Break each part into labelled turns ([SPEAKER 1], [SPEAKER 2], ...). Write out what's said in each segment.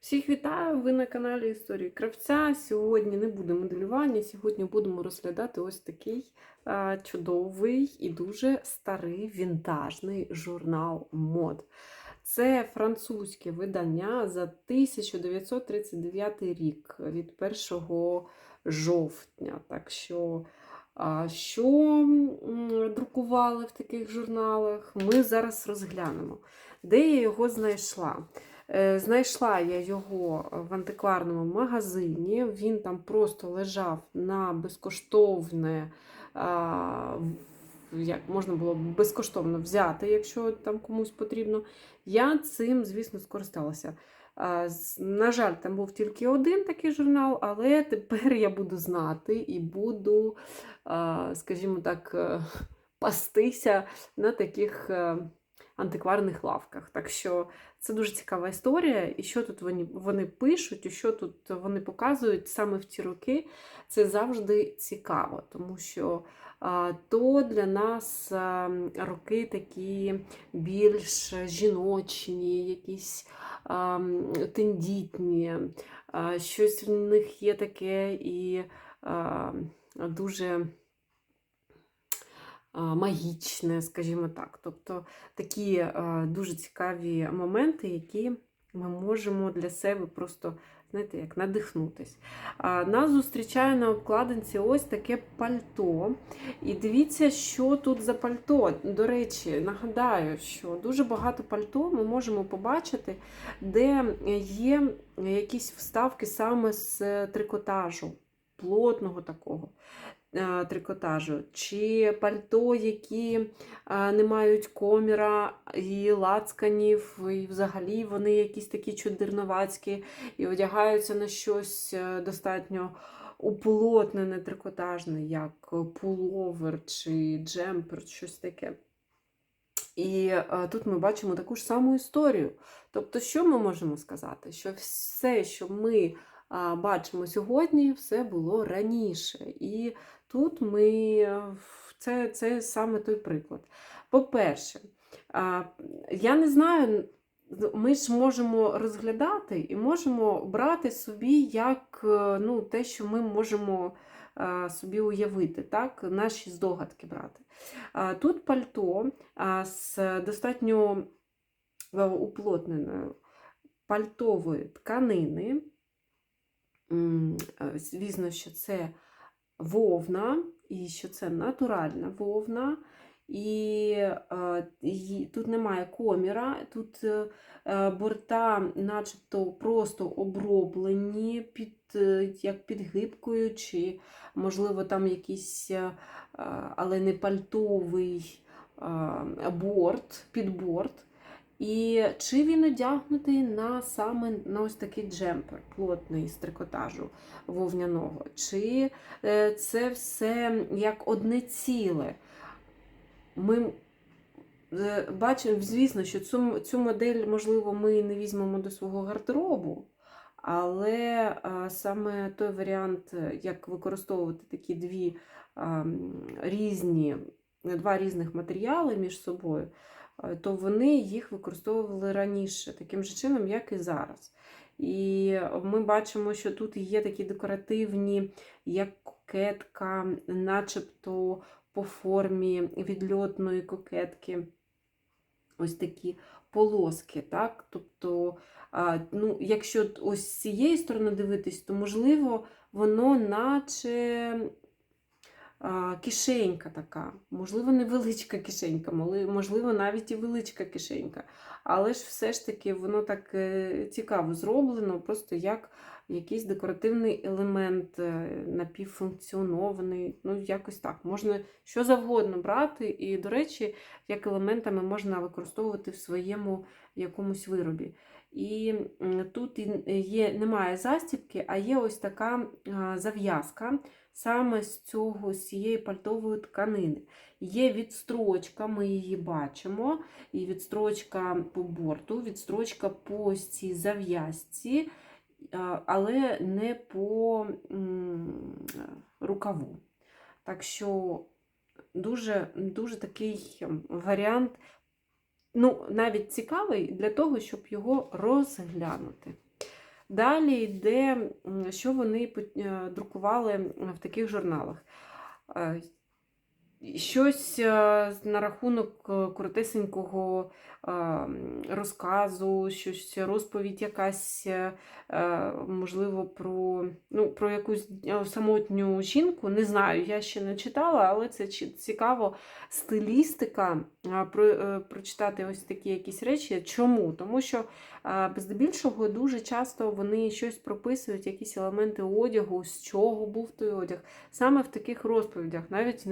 [SPEAKER 1] Всіх вітаю! Ви на каналі Історії Кравця. Сьогодні не буде моделювання, сьогодні будемо розглядати ось такий а, чудовий і дуже старий вінтажний журнал мод. Це французьке видання за 1939 рік від 1 жовтня. Так що, що друкували в таких журналах, ми зараз розглянемо. Де я його знайшла? Е, Знайшла я його в антикварному магазині. Він там просто лежав на безкоштовне, як можна було безкоштовно взяти, якщо там комусь потрібно. Я цим, звісно, скористалася. На жаль, там був тільки один такий журнал, але тепер я буду знати і буду, скажімо так, е, пастися на таких е, антикварних лавках. Так що це дуже цікава історія, і що тут вони, вони пишуть, і що тут вони показують саме в ті роки, це завжди цікаво, тому що то для нас роки такі більш жіночні, якісь тендітні, щось в них є таке і дуже магічне, скажімо так. Тобто такі дуже цікаві моменти, які ми можемо для себе просто, знаєте, як надихнутись. Нас зустрічає на обкладинці ось таке пальто. І дивіться, що тут за пальто. До речі, нагадаю, що дуже багато пальто ми можемо побачити, де є якісь вставки саме з трикотажу, плотного такого трикотажу, чи пальто, які е, не мають коміра і лацканів, і взагалі вони якісь такі чудерновацькі і одягаються на щось е, достатньо уплотнене трикотажне, як пуловер чи джемпер, щось таке. І е, тут ми бачимо таку ж саму історію. Тобто, що ми можемо сказати? Що все, що ми бачимо сьогодні, все було раніше. І тут ми е, це, це саме той приклад. По-перше, я не знаю, ми ж можемо розглядати і можемо брати собі як е, ну, те, що ми можемо е, собі уявити, так? наші здогадки брати. Тут пальто з достатньо уплотненою пальтової тканини. Е, Звісно, що це вовна, і що це натуральна вовна. І е, ї- тут немає коміра, тут е, е, борта начебто просто оброблені під, е, як під гибкою, чи, можливо, там якийсь, е, е, але не пальтовий е, борт, підборт. І чи він одягнутий на саме на ось такий джемпер, плотний з трикотажу вовняного, чи е, це все як одне ціле. Ми е, бачимо, звісно, що цю, цю модель, можливо, ми не візьмемо до свого гардеробу, але саме той варіант, як використовувати такі дві різні, два різних матеріали між собою, то вони їх використовували раніше, таким же чином, як і зараз. І ми бачимо, що тут є такі декоративні, як кокетка, начебто по формі відльотної кокетки. Ось такі полоски, так? Тобто, ну, якщо ось з цієї сторони дивитись, то можливо воно наче кишенька така. Можливо, невеличка кишенька, можливо, навіть і величка кишенька. Але ж все ж таки воно так е, цікаво зроблено, просто як якийсь декоративний елемент, е, напівфункціонований. Ну, якось так. Можна що завгодно брати, і, до речі, як елементами можна використовувати в своєму якомусь виробі. І тут є, немає застібки, а є ось така зав'язка саме з цього, з цієї пальтової тканини. Є відстрочка, ми її бачимо, і відстрочка по борту, відстрочка по цій зав'язці, але не по рукаву. Так що дуже, дуже такий варіант, ну, навіть цікавий для того, щоб його розглянути. Далі йде, що вони е, друкували в таких журналах. Щось е, на рахунок е, коротесенького е, розказу, щось розповідь якась, можливо, про, ну, про якусь самотню жінку. Не знаю, я ще не читала, але це цікаво стилістика про, прочитати ось такі якісь речі. Чому? Тому що здебільшого дуже часто вони щось прописують, якісь елементи одягу, з чого був той одяг. Саме в таких розповідях, навіть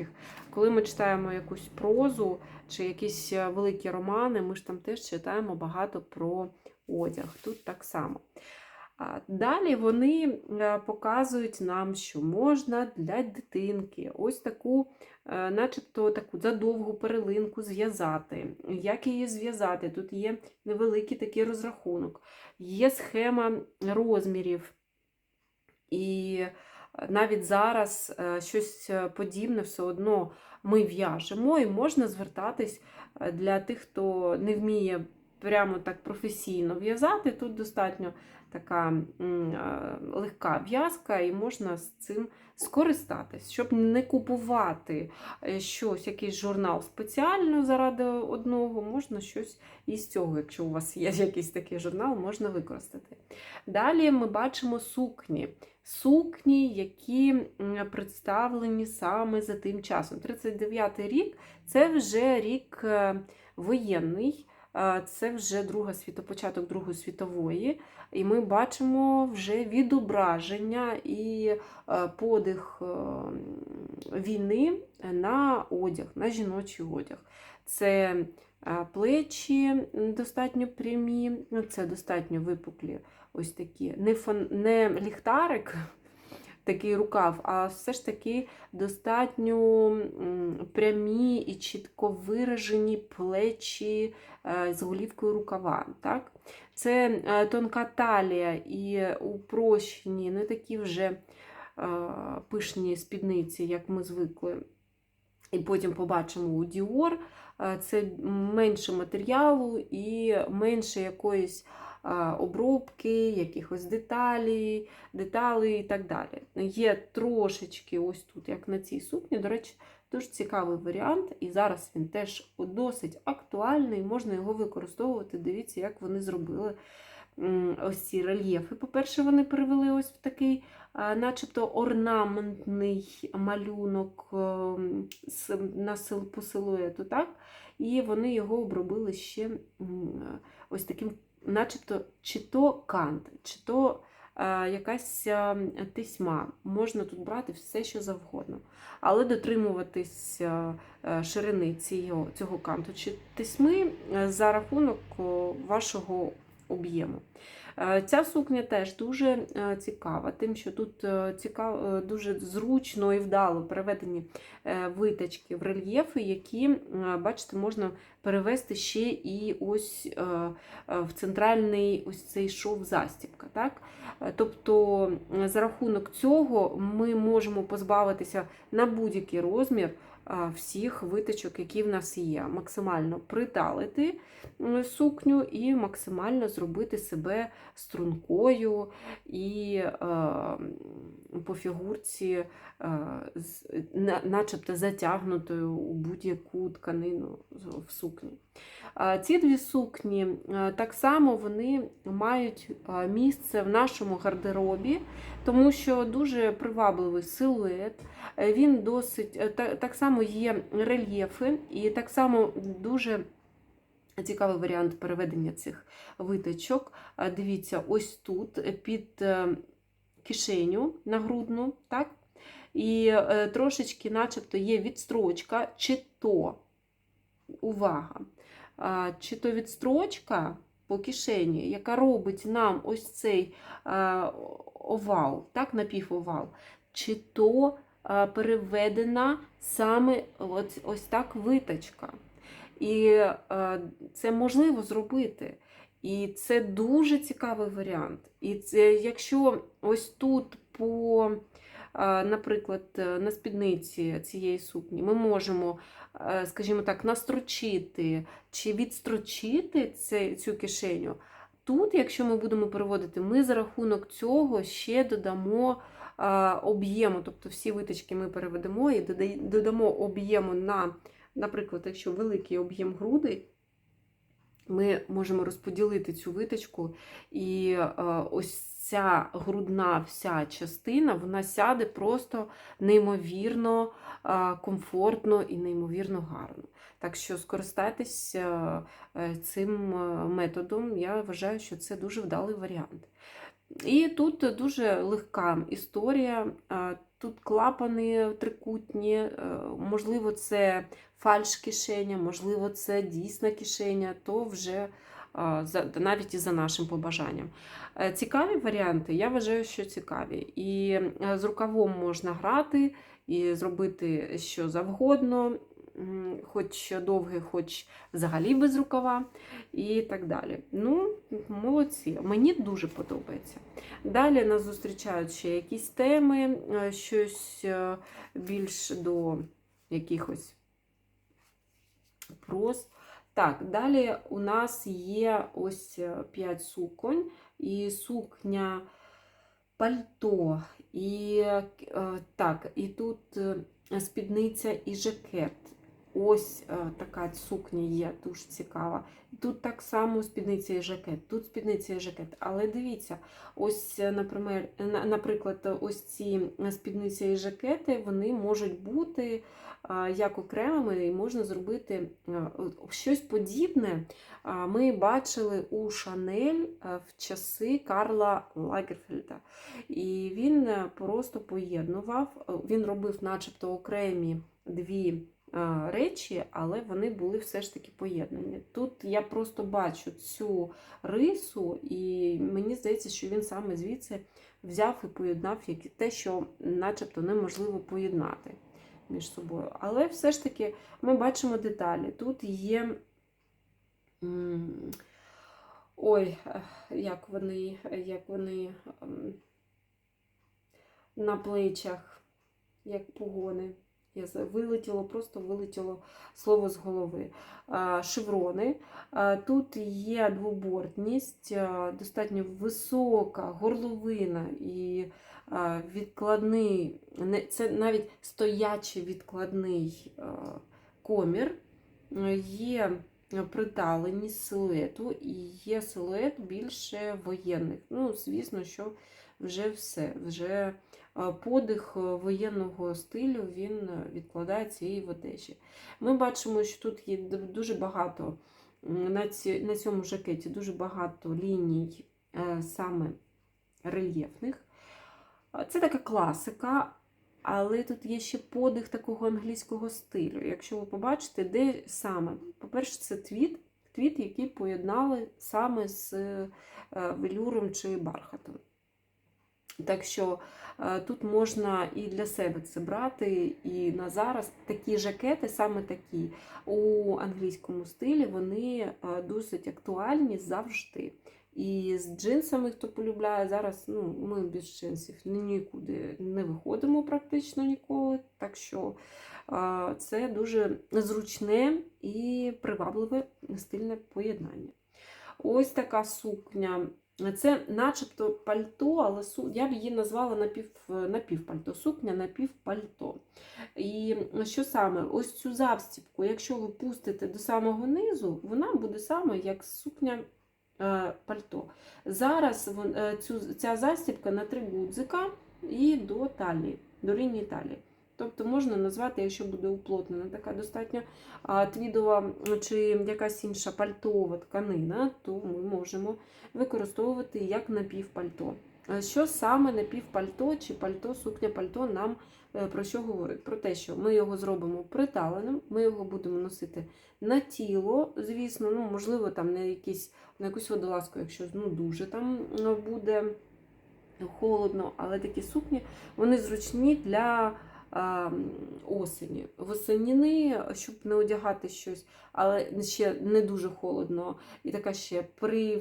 [SPEAKER 1] невеличких. Коли ми читаємо якусь прозу чи якісь е, великі романи, ми ж там теж читаємо багато про одяг. Тут так само. Далі вони е, показують нам, що можна для дитинки ось таку, е, начебто таку задовгу перелинку зв'язати. Як її зв'язати? Тут є невеликий такий розрахунок, є схема розмірів. І навіть зараз е, щось е, подібне все одно ми в'яжемо, і можна звертатись е, для тих, хто не вміє прямо так професійно в'язати. Тут достатньо така е, легка в'язка, і можна з цим скористатись, щоб не купувати е, щось, якийсь журнал спеціально заради одного, можна щось із цього, якщо у вас є якийсь такий журнал, можна використати. Далі ми бачимо сукні. Сукні, які представлені саме за тим часом. 39-й рік це вже рік е, воєнний, це вже друга світо, початок Другої світової. І ми бачимо вже відображення і е, подих е, війни на одяг, на жіночий одяг. Це е, плечі достатньо прямі, ну, це достатньо випуклі ось такі. Не, фон, не ліхтарик, такий рукав, а все ж таки достатньо прямі і чітко виражені плечі е, з голівкою рукава. Так? Це е, тонка талія і упрощені, не такі вже е, пишні спідниці, як ми звикли. І потім побачимо у е, це менше матеріалу і менше якоїсь обробки, якихось деталі, деталей і так далі. Є трошечки ось тут, як на цій сукні. До речі, дуже цікавий варіант, і зараз він теж досить актуальний, можна його використовувати. Дивіться, як вони зробили ось ці рельєфи. По-перше, вони перевели ось в такий, начебто, орнаментний малюнок ем, на по силуету, так? І вони його обробили ще ось таким начебто чи то кант, чи то е, якась е, тисьма. Можна тут брати все, що завгодно. Але дотримуватись е, ширини цього, цього канту чи тисьми за рахунок вашого об'єму. Е, Ця сукня теж дуже е, цікава, тим, що тут е, цікаво, дуже зручно і вдало переведені витачки в рельєфи, які, бачите, можна перевести ще і ось в центральний ось цей шов застібка. Так? Тобто, за рахунок цього ми можемо позбавитися на будь-який розмір всіх виточок, які в нас є. Максимально приталити сукню і максимально зробити себе стрункою і е, по фігурці, е, начебто затягнутою у будь-яку тканину в сукні. Ці дві сукні е, так само вони мають е, місце в нашому гардеробі, тому що дуже привабливий силует. Е, Він досить так само є рельєфи, і так само дуже цікавий варіант переведення цих виточок. Дивіться, ось тут під кишеню нагрудну, так? І трошечки, начебто, є відстрочка, чи то увага, чи то відстрочка по кишені, яка робить нам ось цей овал, так, напівовал, чи то переведена саме ось, ось так виточка. І це можливо зробити. І це дуже цікавий варіант. І це, якщо ось тут по, наприклад, на спідниці цієї сукні ми можемо скажімо так, настрочити чи відстрочити цю кишеню, тут, якщо ми будемо переводити, ми за рахунок цього ще додамо а, об'єму, тобто всі виточки ми переведемо і додамо об'єму на, наприклад, якщо великий об'єм грудей, ми можемо розподілити цю виточку, і е, ось ця грудна вся частина, вона сяде просто неймовірно е, комфортно і неймовірно гарно. Так що скористайтесь е, цим методом, я вважаю, що це дуже вдалий варіант. І тут дуже легка історія. Е, Тут клапани трикутні, е, можливо, це фальш-кишеня, можливо, це дійсна кишеня, то вже за- навіть і за нашим побажанням. Е, Цікаві варіанти, я вважаю, що цікаві. І е, з рукавом можна грати і зробити що завгодно, хоч довге, хоч взагалі без рукава, і так далі. Ну, молодці, мені дуже подобається. Далі нас зустрічають ще якісь теми, е, щось е, більш до якихось прос. Так, далі у нас є ось 5 суконь, і сукня пальто, і е, так, і тут е, спідниця і жакет. Ось е, така сукня є, дуже цікава. Тут так само спідниця і жакет, тут спідниця і жакет. Але дивіться, ось, е, наприклад, ось ці спідниця і жакети, вони можуть бути як окремими, і можна зробити щось подібне. Ми бачили у Шанель в часи Карла Лагерфельда. І він е, просто поєднував, е, він робив начебто окремі дві речі, але вони були все ж таки поєднані. Тут я просто бачу цю рису, і мені здається, що він саме звідси взяв і поєднав те, що начебто неможливо поєднати між собою. Але все ж таки ми бачимо деталі. Тут є. Ой, е, як вони, як вони на плечах, як погони. Я вилетіло, просто вилетіло слово з голови. Шеврони. Тут є двобортність, достатньо висока горловина і відкладний, це навіть стоячий відкладний комір. Є приталеність силуету і є силует більше воєнних. Ну, звісно, що вже все. Вже подих е, воєнного стилю він е, відкладається і в одежі. Ми бачимо, що тут є дуже багато на, ці, на цьому жакеті дуже багато ліній е, саме рельєфних. Це така класика, але тут є ще подих такого англійського стилю. Якщо ви побачите, де саме, по-перше, це твіт, твіт, який поєднали саме з е, велюром чи бархатом. Так що е, тут можна і для себе це брати, і на зараз такі жакети, саме такі у англійському стилі, вони е, досить актуальні завжди. І з джинсами, хто полюбляє, зараз ну, ми без джинсів нікуди не виходимо практично ніколи. Так що е, це дуже зручне і привабливе стильне поєднання. Ось така сукня. Це начебто пальто, але я б її назвала напів... напівпальто. Сукня напівпальто. І що саме? Ось цю завстіпку, якщо ви пустите до самого низу, вона буде саме як сукня е, пальто. Зараз е, ця застіпка на три гудзика і до талії, до лінії талії. Тобто можна назвати, якщо буде уплотнена така достатньо твідова чи якась інша пальтова тканина, то ми можемо використовувати як напівпальто. Е, Що саме напівпальто чи пальто, сукня пальто нам е, про що говорить? Про те, що ми його зробимо приталеним, ми його будемо носити на тіло, звісно, ну, можливо, там на, якісь, на якусь водолазку, якщо ну, дуже там е, буде холодно, але такі сукні вони зручні для осені. Восеніни, щоб не одягати щось, але ще не дуже холодно. І така ще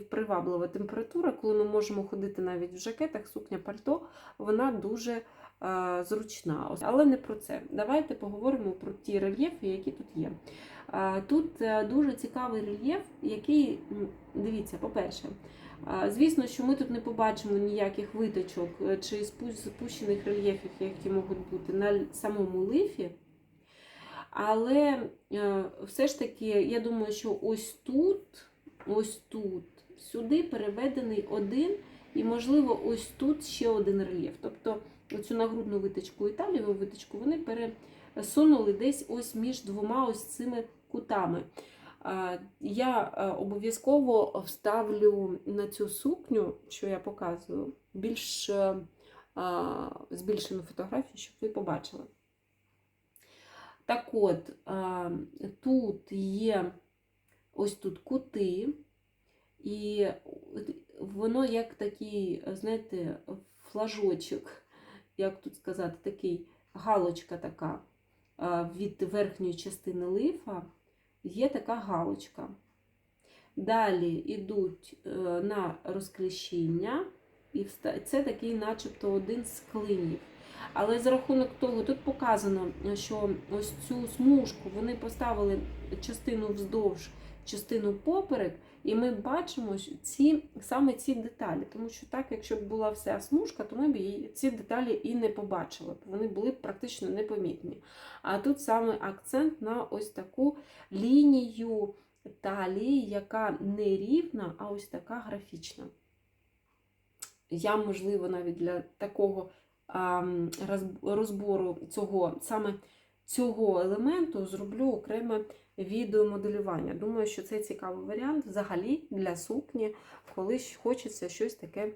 [SPEAKER 1] приваблива температура, коли ми можемо ходити навіть в жакетах, сукня пальто, вона дуже зручна. Але не про це. Давайте поговоримо про ті рельєфи, які тут є. Тут е, дуже цікавий рельєф, який, дивіться, по-перше, Звісно, що ми тут не побачимо ніяких виточок е, чи спущених рельєфів, які можуть бути на самому лифі. Але е, все ж таки, я думаю, що ось тут, ось тут, сюди переведений один, і, можливо, ось тут ще один рельєф. Тобто оцю нагрудну виточку і таліву виточку вони пересунули десь ось між двома ось цими кутами. Я е, обов'язково вставлю на цю сукню, що я показую, більш е, збільшену фотографію, щоб ви побачили. Так от, тут є ось тут кути, і воно як такий, знаєте, флажочок, як тут сказати, такий галочка така від верхньої частини лифа, є така галочка. Далі йдуть е, на розкліщіння, і це такий, начебто, один з клинів. Але за рахунок того, тут показано, що ось цю смужку вони поставили частину вздовж, частину поперек, і ми бачимо ці, саме ці деталі. Тому що так, якщо б була вся смужка, то ми б її, ці деталі і не побачили. б. Вони були б практично непомітні. А тут саме акцент на ось таку лінію талії, яка не рівна, а ось така графічна. Я, можливо, навіть для такого розбору цього саме цього елементу зроблю окреме відеомоделювання. Думаю, що це цікавий варіант взагалі для сукні, коли хочеться щось таке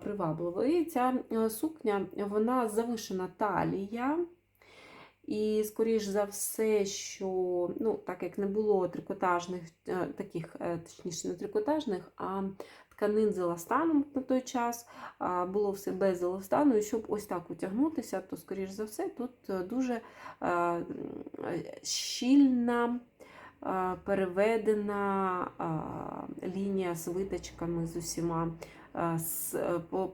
[SPEAKER 1] привабливе. І ця е, сукня, вона завишена талія. І, скоріш за все, що ну, так як не було трикотажних, е, таких, е, точніше, не трикотажних, а тканин з еластаном на той час, було все без еластану, і щоб ось так утягнутися, то, скоріш за все, тут е, дуже е, щільна, е, переведена лінія з виточками з усіма.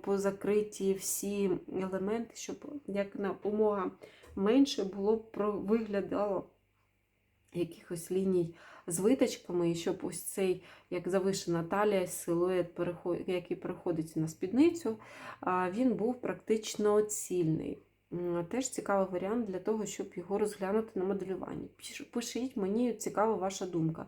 [SPEAKER 1] Позакриті всі елементи, щоб якомога менше було б виглядало якихось ліній з виточками, і щоб ось цей, як завишена талія, силует, який переходить на спідницю, він був практично цільний. Теж цікавий варіант для того, щоб його розглянути на моделюванні. Пишіть, мені цікава ваша думка.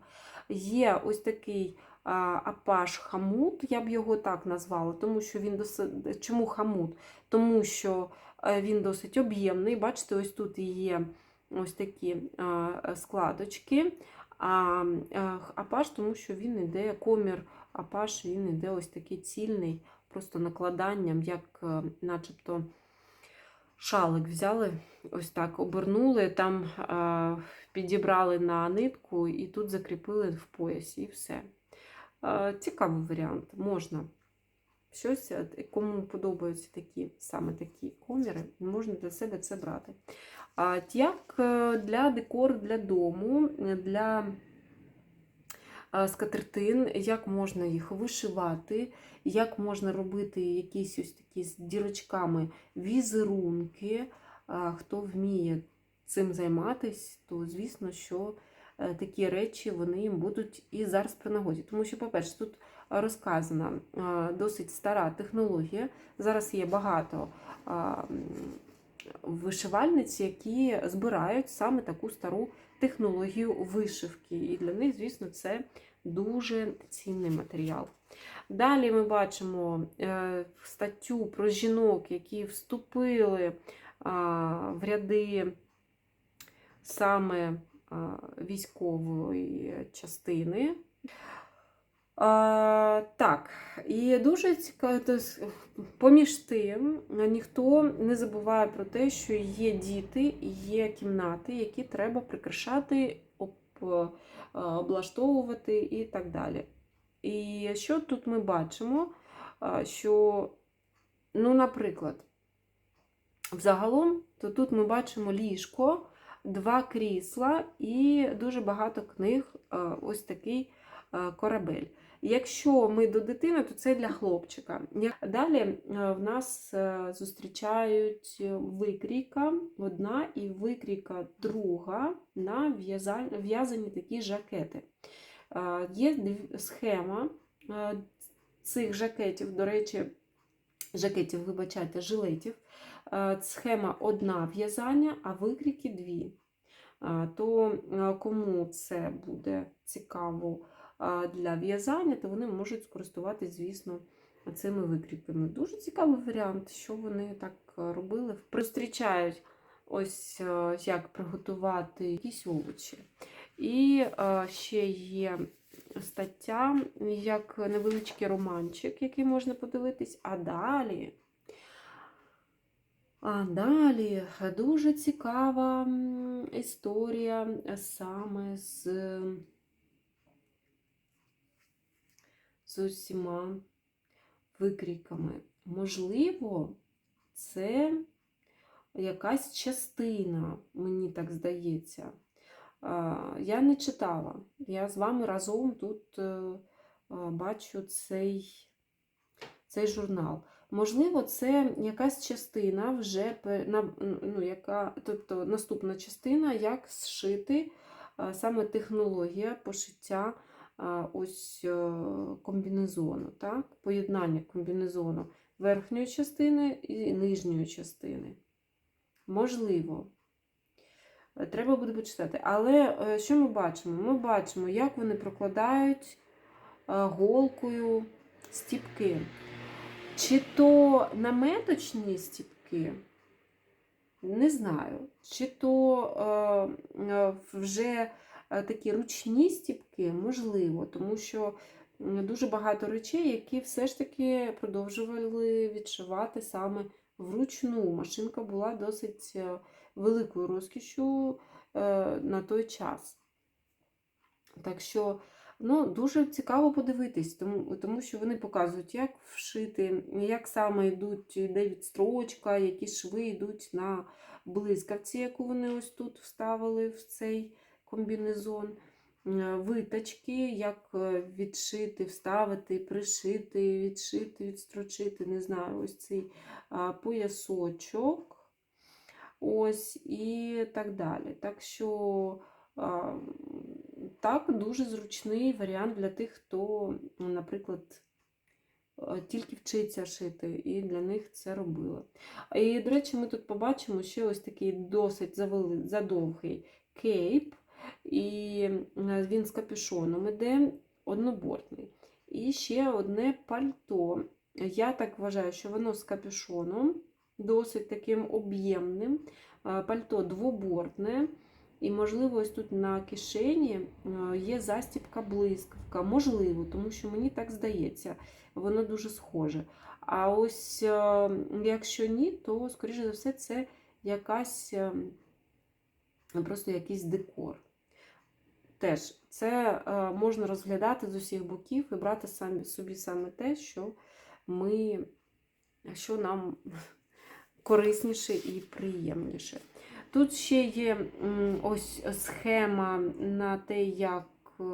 [SPEAKER 1] Є ось такий апаш хамут, я б його так назвала, тому що він досить. Чому хамут? Тому що е, він досить об'ємний. Бачите, ось тут є ось такі складочки. А е, апаш, тому що він іде комір апаш, він іде ось такий цільний, просто накладанням, як е, начебто шалик взяли, ось так обернули, там е, підібрали на нитку і тут закріпили в поясі, і все. Цікавий варіант, можна. Щось, кому подобаються такі, саме такі коміри, можна для себе це брати. Як е, для декору для дому, е, для скатертин, як можна їх вишивати, як можна робити якісь ось такі з дірочками візерунки. Хто вміє цим займатися, то звісно, що е, такі речі вони їм будуть і зараз при нагоді. Тому що, по-перше, тут розказана досить стара технологія. Зараз є багато вишивальниць, які збирають саме таку стару технологію вишивки. І для них, звісно, це дуже цінний матеріал. Далі ми бачимо е, статтю про жінок, які вступили в ряди саме військової частини. А, так, і дуже цікаво, поміж тим, ніхто не забуває про те, що є діти, є кімнати, які треба прикрашати, об, облаштовувати і так далі. І що тут ми бачимо? Що, ну, наприклад, взагалом, то тут ми бачимо ліжко, два крісла і дуже багато книг, ось такий корабель. Якщо ми до дитини, то це для хлопчика. Далі е, в нас е, зустрічають викрійка одна і викрійка друга на в'язані такі жакети. Е, Є схема е, цих жакетів, до речі, жакетів, вибачайте, жилетів, е, схема одна в'язання, а викрійки дві. Е, То е, кому це буде цікаво е, для в'язання, то вони можуть скористуватись, звісно, цими викрійками. Дуже цікавий варіант, що вони так е, робили. Зустрічають ось е, як приготувати якісь овочі. І е, ще є стаття, як невеличкий романчик, який можна подивитись. А далі. А далі дуже цікава історія саме з, з усіма викрійками. Можливо, це якась частина, мені так здається. Я не читала. Я з вами разом тут е, бачу цей, цей журнал. Можливо, це якась частина вже ну, яка, тобто наступна частина, як зшити саме технологія пошиття ось е, комбінезону, так? поєднання комбінезону верхньої частини і нижньої частини. Можливо. Е, Треба буде почитати. Але е, що ми бачимо? Ми бачимо, як вони прокладають голкою стіпки. Чи то наметочні стіпки, не знаю. Чи то е, вже такі ручні стіпки, можливо, тому що дуже багато речей, які все ж таки продовжували відшивати саме вручну. Машинка була досить е, великою розкішю е, на той час. Так що ну, дуже цікаво подивитись, тому, тому що вони показують, як вшити, як саме йдуть, йде відстрочка, які шви йдуть на блискавці, яку вони ось тут вставили в цей комбінезон. Е, Виточки, як е, відшити, вставити, пришити, відшити, відстрочити, не знаю, ось цей поясочок. Ось і так далі. Так що, так, дуже зручний варіант для тих, хто, наприклад, е, тільки вчиться шити, і для них це робили. І, до речі, ми тут побачимо ще ось такий досить задовгий кейп, і е, він з капюшоном іде однобортний. І ще одне пальто. Я так вважаю, що воно з капюшоном, досить таким об'ємним. Е, Пальто двобортне. І, можливо, ось тут на кишені е, є застібка блискавка. Можливо, тому що мені так здається, воно дуже схоже. А ось якщо ні, то, скоріше за все, це якась просто якийсь декор. Теж це е, можна розглядати з усіх боків і брати самі, собі саме те, що, ми, що нам корисніше і приємніше. Тут ще є ось схема на те, як, е,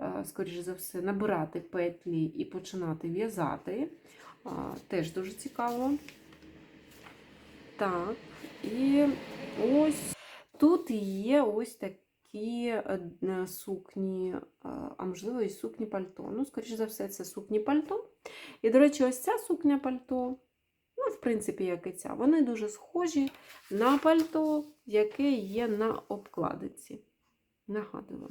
[SPEAKER 1] е, скоріше за все, набирати петлі і починати в'язати. Теж дуже цікаво. Так, і ось тут є ось такі е, е, сукні, е, а можливо, і сукні пальто. Ну, скоріше за все, це сукні пальто. І, до речі, ось ця сукня пальто, ну, в принципі, як і ця, вони дуже схожі на пальто, яке є на обкладинці. Нагадую.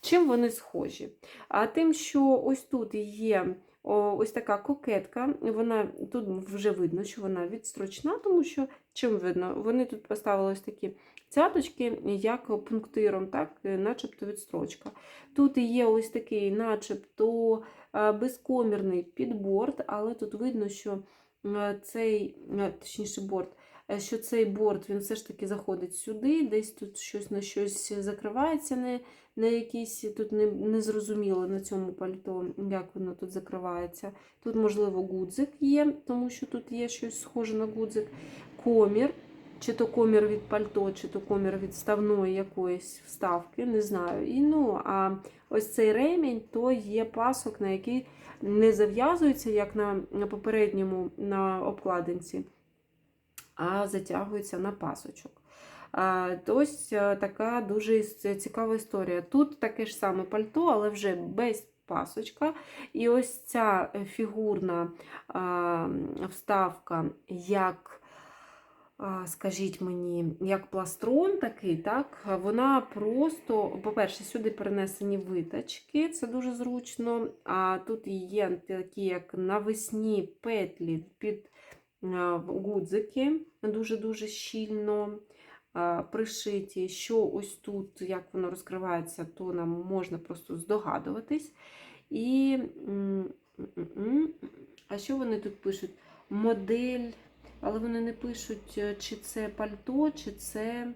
[SPEAKER 1] Чим вони схожі? А тим, що ось тут є ось така кокетка, вона тут вже видно, що вона відстрочна, тому що чим видно? Вони тут поставили ось такі цяточки, як пунктиром, так, начебто відстрочка. Тут є ось такий, начебто, е, безкомірний підборд, але тут видно, що е, цей, е, точніше, борт, е, що цей борт він все ж таки заходить сюди, десь тут щось на щось закривається, не, на якісь тут не, не зрозуміло на цьому пальто, як воно тут закривається. Тут, можливо, гудзик є, тому що тут є щось схоже на гудзик, комір. Чи то комір від пальто, чи то комір від ставної якоїсь вставки, не знаю. І ну, а ось цей ремінь то є пасок, на який не зав'язується, як на, попередньому на обкладинці, а затягується на пасочок. Ось така дуже цікава історія. Тут таке ж саме пальто, але вже без пасочка. І ось ця е, фігурна вставка, як, скажіть мені, як пластрон такий, так, вона просто, по-перше, сюди перенесені виточки, це дуже зручно. А тут є такі, як навесні петлі під гудзики, дуже-дуже щільно пришиті. Що ось тут, як воно розкривається, то нам можна просто здогадуватись. І, а що вони тут пишуть? Модель, але вони не пишуть, е, чи це пальто, чи це.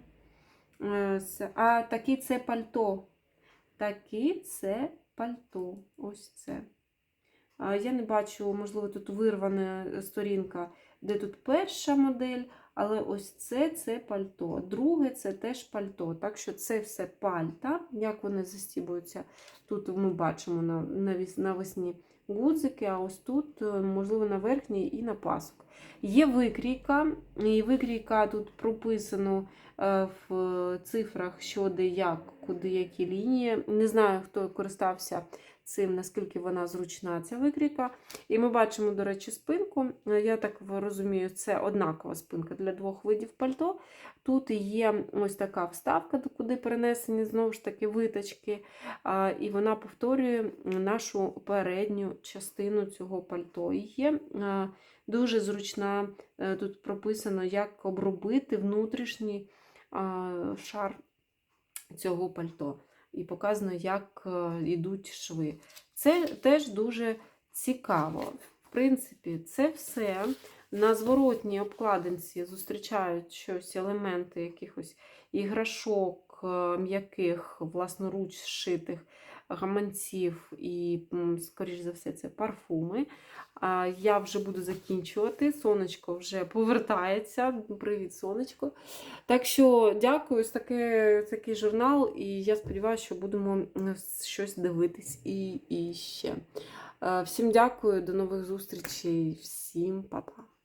[SPEAKER 1] е, А, таки це пальто. Таки це пальто. Ось це. Я не бачу, можливо, тут вирвана сторінка, де тут перша модель, але ось це це пальто. Друге це теж пальто. Так що це все пальта. Як вони застібуються, тут ми бачимо навесні гудзики, а ось тут, е, можливо, на верхній і на пасок. Є викрійка, і викрійка тут прописано е, в цифрах, що де як, куди які лінії. Не знаю, хто користався цим, наскільки вона зручна, ця викрійка. І ми бачимо, до речі, спинку. Я так розумію, це однакова спинка для двох видів пальто. Тут є ось така вставка, куди перенесені знову ж таки виточки, і вона повторює нашу передню частину цього пальто. І є дуже зручна, е, тут прописано, як обробити внутрішній шар цього пальто. І показано, як е, йдуть шви. Це теж дуже цікаво. В принципі, це все. На зворотній обкладинці зустрічають щось, елементи якихось іграшок е, м'яких, власноруч зшитих гаманців і, скоріш за все, це парфуми. Я вже буду закінчувати. Сонечко вже повертається. Привіт, сонечко. Так що дякую, ось таке, такий журнал, і я сподіваюся, що будемо щось дивитись і, і ще. Е, Всім дякую, до нових зустрічей, всім па-па.